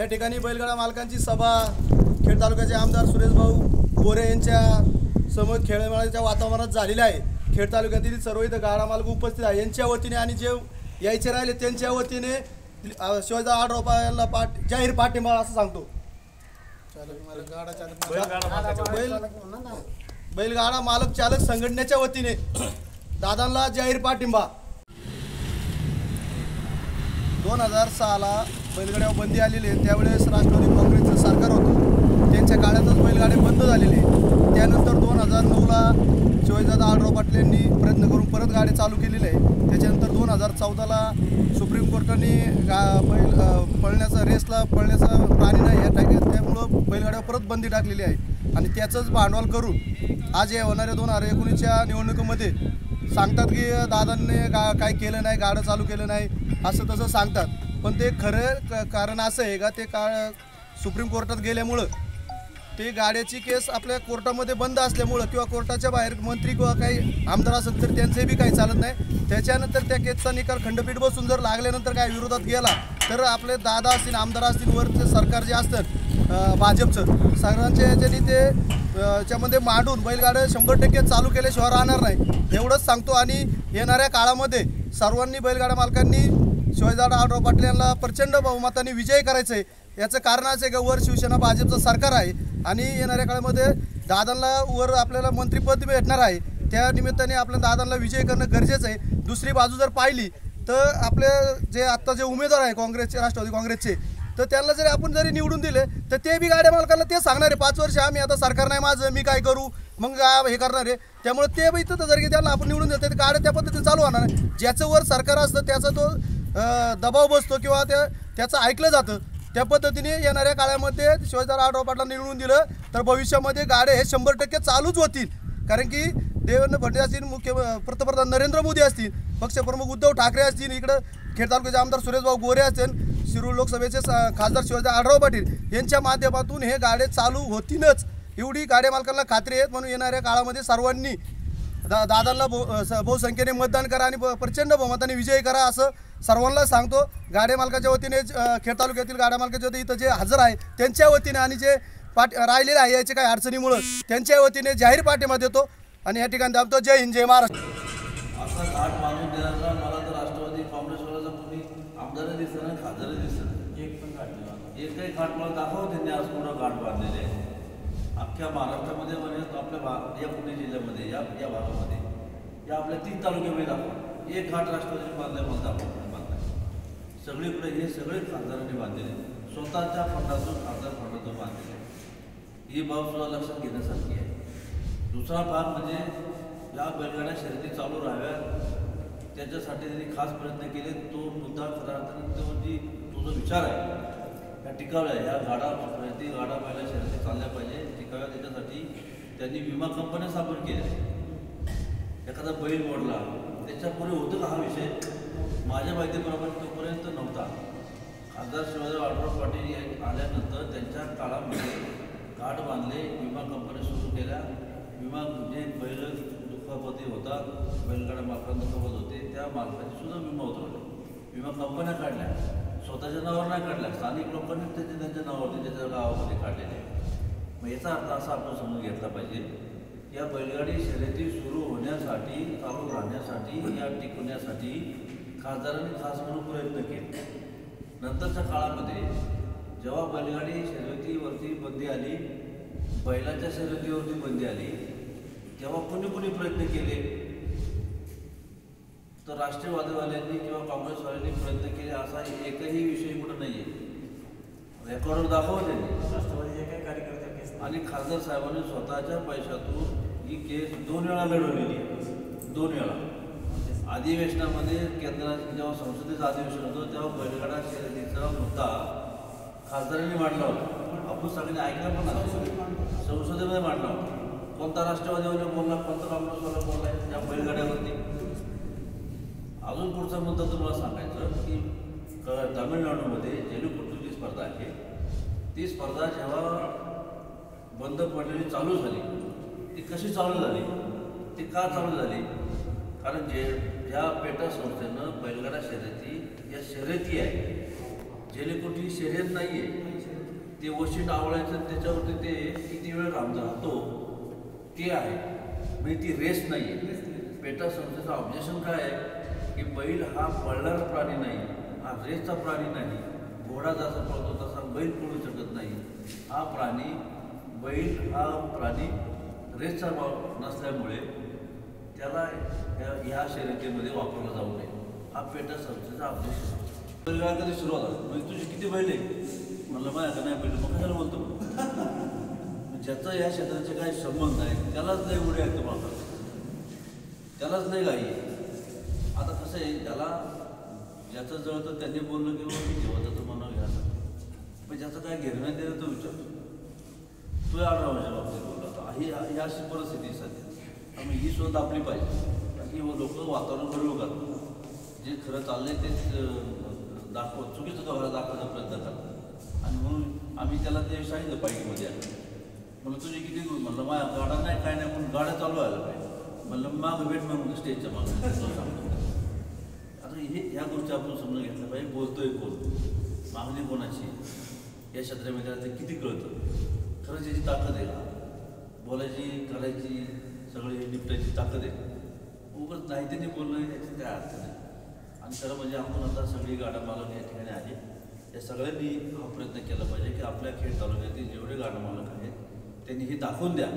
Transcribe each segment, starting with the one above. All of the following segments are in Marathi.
या ठिकाणी बैलगाडा मालकांची सभा खेड तालुक्याचे आमदार सुरेश भाऊ गोरे यांच्या समोर खेळमेळाच्या वातावरणात झालेले आहे. खेड तालुक्यातील सर्व इथं गाडा मालक उपस्थित आहे. यांच्या वतीने आणि जे यायचे राहिले त्यांच्या वतीने शिवाजी आडरोपा यांना पाठ जाहीर पाठिंबा असं सांगतो. बैल बैलगाडा मालक चालक संघटनेच्या वतीने दादांना जाहीर पाठिंबा. दोन हजार सहाला बैलगाड्यावर बंदी आलेली आहे. त्यावेळेस राष्ट्रवादी काँग्रेसचं सरकार होतं. त्यांच्या काळातच बैलगाडे बंद झालेले त्यानंतर दोन हजार नऊला शिवाजीदादा आडराव पाटील यांनी प्रयत्न करून परत गाडी चालू केलेली आहे. त्याच्यानंतर दोन हजार चौदाला सुप्रीम कोर्टाने गा बैल पळण्याचा रेसला पळण्याचा प्राणी नाही या टाक्यात. त्यामुळं बैलगाड्यावर परत बंदी टाकलेली आहे. आणि त्याचंच भांडवल करून आज या होणाऱ्या दोन हजार एकोणीसच्या निवडणुकीमध्ये सांगतात की दादांनी गा काय केलं नाही? गाडं चालू केलं नाही? असं तसं सांगतात. पण ते खरं क- कारण असं आहे का ते का सुप्रीम कोर्टात गेल्यामुळं ते गाड्याची केस आपल्या कोर्टामध्ये बंद असल्यामुळं किंवा कोर्टाच्या बाहेर मंत्री किंवा काही आमदार असेल तर त्यांचे बी काही चालत नाही. त्याच्यानंतर त्या केसचा निकाल खंडपीठ बसून जर लागल्यानंतर काय विरोधात गेला तर आपले दादा असतील आमदार असतील वरचे सरकार जे असतं भाजपचं सगळ्यांच्या याच्याने ते अं, त्यामध्ये मांडून बैलगाड्या शंभर टक्के चालू केल्याशिवाय राहणार नाही. एवढंच सांगतो आणि येणाऱ्या काळामध्ये सर्वांनी बैलगाड्या मालकांनी शिवाजीदादा आढराव पाटील यांना प्रचंड बहुमताने विजय करायचं आहे. याचं कारण असं आहे का वर शिवसेना भाजपचं सरकार आहे आणि येणाऱ्या काळामध्ये दादांना वर आपल्याला मंत्रिपद भेटणार आहे. त्या निमित्ताने आपल्या दादांना विजय करणं गरजेचं आहे. दुसरी बाजू जर पाहिली तर आपले जे आत्ता जे उमेदवार आहे काँग्रेसचे राष्ट्रवादी काँग्रेसचे तर त्यांना जरी आपण जरी निवडून दिले तर ते बी गाड्या मालकाला ते सांगणार आहे पाच वर्ष आम्ही आता सरकार नाही माझं मी काय करू? मग काय हे करणार आहे? त्यामुळे ते बी तर जर की त्यांना आपण निवडून देतो तर गाड्या त्या पद्धतीने चालू होणार ज्याचं वर सरकार असतं त्याचा तो दबाव बसतो किंवा त्या त्याचं ऐकलं जातं. त्या पद्धतीने येणाऱ्या काळामध्ये शिवाजीराव आढाव पाटला निवडून दिलं तर भविष्यामध्ये गाड्या हे शंभर टक्के चालूच होतील. कारण की देवेंद्र फडणवीस असतील मुख्य पंतप्रधान नरेंद्र मोदी असतील पक्षप्रमुख उद्धव ठाकरे असतील इकडं खेड तालुक्याचे आमदार सुरेशभाऊ गोरे असतील शिरूर लोकसभेचे खासदार शिवाजी आढाव पाटील यांच्या माध्यमातून हे गाडे चालू होतीलच. एवढी गाड्या मालकांना खात्री आहेत म्हणून येणाऱ्या काळामध्ये सर्वांनी दा दादांना बहुसंख्येने मतदान करा आणि प्रचंड बहुमताने विजयी करा असं सर्वांना सांगतो. गाड्या मालकाच्या वतीने खेड तालुक्यातील गाड्या मालकाच्या वतीने इथं जे हजर आहे त्यांच्या वतीने आणि जे पाठ राहिलेले आहे याचे काही अडचणीमुळं त्यांच्या वतीने जाहीर पाठिंबा देतो आणि या ठिकाणी दाबतो जय हिंद जय महाराष्ट्र. असा घाट बांधून देण्याचा मला तर राष्ट्रवादी काँग्रेसवाल्याचा कोणी आमदारही दिसत नाही खासदारही दिसत नाही. एक पण घाट मला दाखव त्यांनी आज कुठं घाट बांधलेले आहे. अख्ख्या महाराष्ट्रामध्ये म्हणजे आपल्या भा या पुणे जिल्ह्यामध्ये या या भागामध्ये. या आपल्या तीन तालुक्यामध्ये दाखवा. एक घाट राष्ट्रवादी बांधलाय मला दाखवा. बांधलाय सगळीकडे हे सगळे खासदारांनी बांधलेले स्वतःच्या फंडातून खासदार फंडातून बांधलेले ही बाब सुद्धा लक्षात घेण्यासारखी आहे. दुसरा भाग म्हणजे या बैलगाड्या शर्यती चालू राहाव्यात. त्याच्यासाठी त्यांनी खास प्रयत्न केले. तो मुद्दा खरा अर्थाने तो जी तो जो विचार आहे टिकाव्या ह्या गाडा शर्यती गाडा बैला शर्यती चालल्या पाहिजे. टिकाव्या त्याच्यासाठी त्यांनी विमा कंपन्या स्थापन केल्या. एखादा बैल मोडला त्याच्यापुढे होतं का हा विषय. माझ्या माहितीप्रमाणे तोपर्यंत नव्हता. खासदार शिवाजीराव आढळराव पाटील आल्यानंतर त्यांच्या काळामध्ये घाट बांधले विमा कंपन्या सुरू केल्या. विमा जे बैल दुखापती होतात बैलगाड्या मालकांना दुखापत होते त्या मालकाचे सुद्धा विमा उतरवले. विमा कंपन्या काढल्या. स्वतःच्या नावावर नाही काढल्या स्थानिक लोकांनी त्याचे त्यांच्या नावावर त्याच्या गावामध्ये काढलेले आहे. मग याचा अर्थ असा आपण समजून घेतला पाहिजे या बैलगाडी शर्यती सुरू होण्यासाठी चालू राहण्यासाठी या टिकवण्यासाठी खासदारांनी खास म्हणून प्रयत्न केले नंतरच्या काळामध्ये जेव्हा बैलगाडी शर्यतीवरती बंदी आली बैलाच्या शर्यतीवरती बंदी आली तेव्हा कुणी कुणी प्रयत्न केले तर राष्ट्रवादीवाल्यांनी किंवा काँग्रेसवाल्यांनी प्रयत्न केले असा एकही विषय कुठं नाही आहे रेकॉर्डवर दाखवा त्यांनी. राष्ट्रवादीचे काही कार्यकर्ते आणि खासदार साहेबांनी स्वतःच्या पैशातून ही केस दोन वेळा लढवलेली. दोन वेळा. अधिवेशनामध्ये केंद्रात जेव्हा संसदेचं अधिवेशन होतं तेव्हा बैलगाडा शर्यतीचा मुद्दा खासदारांनी मांडला होता. आपण सगळ्यांनी ऐकला पण. संसदेमध्ये मांडला होता. कोणता राष्ट्रवादीवाला बोलला कोणता काँग्रेसवाला बोलला या बैलगाड्यावरती. पुढचा मुद्दा तुम्हाला सांगायचं की क- तामिळनाडूमध्ये जेलुकुट्टूची स्पर्धा आहे. ती स्पर्धा जेव्हा बंद पडलेली चालू झाली ती कशी चालू झाली? ती का चालू झाली? कारण जे ज्या पेटा संस्थेनं बैलगाडा शर्यती या शर्यती आहे जेलिकोट ही शर्यत नाही आहे ते वशी डावळायचं त्याच्यावरती ते किती वेळ राम राहतो ते आहे. म्हणजे ती रेस नाही आहे पेटा संस्थेचं ऑब्जेक्शन काय आहे? की बैल हा पळणारा प्राणी नाही हा रेसचा प्राणी नाही घोडा जसा पळतो तसा बैल पळू शकत नाही. हा प्राणी बैल हा प्राणी रेसचा भाव नसल्यामुळे त्याला ह्या ह्या शर्यतीमध्ये वापरला जाऊ नये. हा पेटा संस्थेचा अभ्यास बैलगाडा कधी सुरुवात झाली? म्हणजे तुझी किती बैल आहे? म्हणलं माझ्या नाही बैल मग कशाला बोलतो? ज्याचा या क्षेत्राचे काही संबंध आहे त्यालाच नाही उडे आहेत तुम्हाला त्यालाच नाही गाई आहे. आता कसं आहे त्याला ज्याचं जळतं त्यांनी बोललं की बाबा मी जेव्हा म्हणावं घ्या. पण ज्याचं काय घेणं देणं तो विचारतो. तो आढळवाच्या बाबतीत बोलला ही ही अशी परिस्थिती सध्या. आम्ही ही शोध आपली पाहिजे. की लोक वातावरण बरोबर करतात जे खरं चाललंय तेच दाखव चुकीचं तो दाखवायचा प्रयत्न करतात आणि म्हणून आम्ही त्याला ते सांगितलं पाहिजेमध्ये म्हणलं तुझी किती दूर? म्हणलं माझ्या गाडा नाही काय नाही पण गाड्या चालू व्हायला पाहिजे. म्हणलं मागं भेट म्हणून स्टेजच्या मागं. आणि हे ह्या गोष्टी आपण समजून घेतल्या पाहिजे. बोलतोय कोण? मागणी कोणाची या क्षेत्रामध्ये ते किती कळतं? खरंच याची ताकद आहे का? बोलायची करायची सगळी निपटायची ताकद आहे? उगाच नाही त्यांनी बोलणं याची काय अर्थ नाही. आणि खरं म्हणजे आपण आता सगळी गाडा मालक या ठिकाणी आहे. या सगळ्यांनी हा प्रयत्न केला पाहिजे की आपल्या खेड तालुक्यातील जेवढे गाडा मालक आहेत त्यांनी हे दाखवून द्या.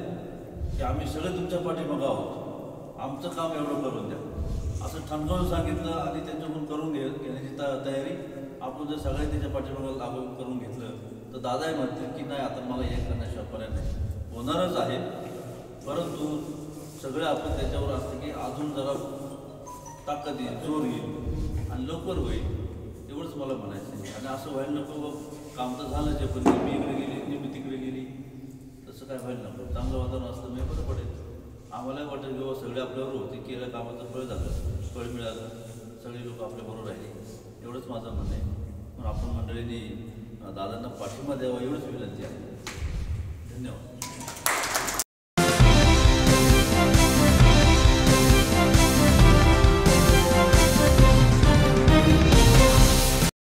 की आम्ही सगळे तुमच्या पाठीमागं आहोत. आमचं काम एवढं करून द्या. असं ठणकावून सांगितलं आणि त्यांच्याकडून करून घे घेण्याची तयारी. आपण जर सगळे त्याच्या पाठीमागं लागू करून घेतलं तर दादाही म्हणतील की नाही आता मला हे करण्याशिवाय पर्याय नाही होणारच आहे. परंतु सगळं आपण त्याच्यावर असतं की अजून जरा ताकद येईल जोर येईल आणि लवकर होईल तेवढंच मला म्हणायचं आहे. आणि असं व्हायला नको बघ. काम तर झालं जे पण मी इकडे गेली मी तिकडे गेली. तसं काय व्हायला नको. चांगलं वातावरण असलं मी बरं पडेल. आम्हालाही वाटत की सगळे आपल्यावर होते केलं कामाचं फळ झालं फळ मिळालं सगळे लोक आपल्याबरोबर राहिले. एवढंच माझं म्हणणं आहे. मग आपण मंडळींनी दादांना पाठिंबा द्यावा एवढंच विनंती आहे. धन्यवाद.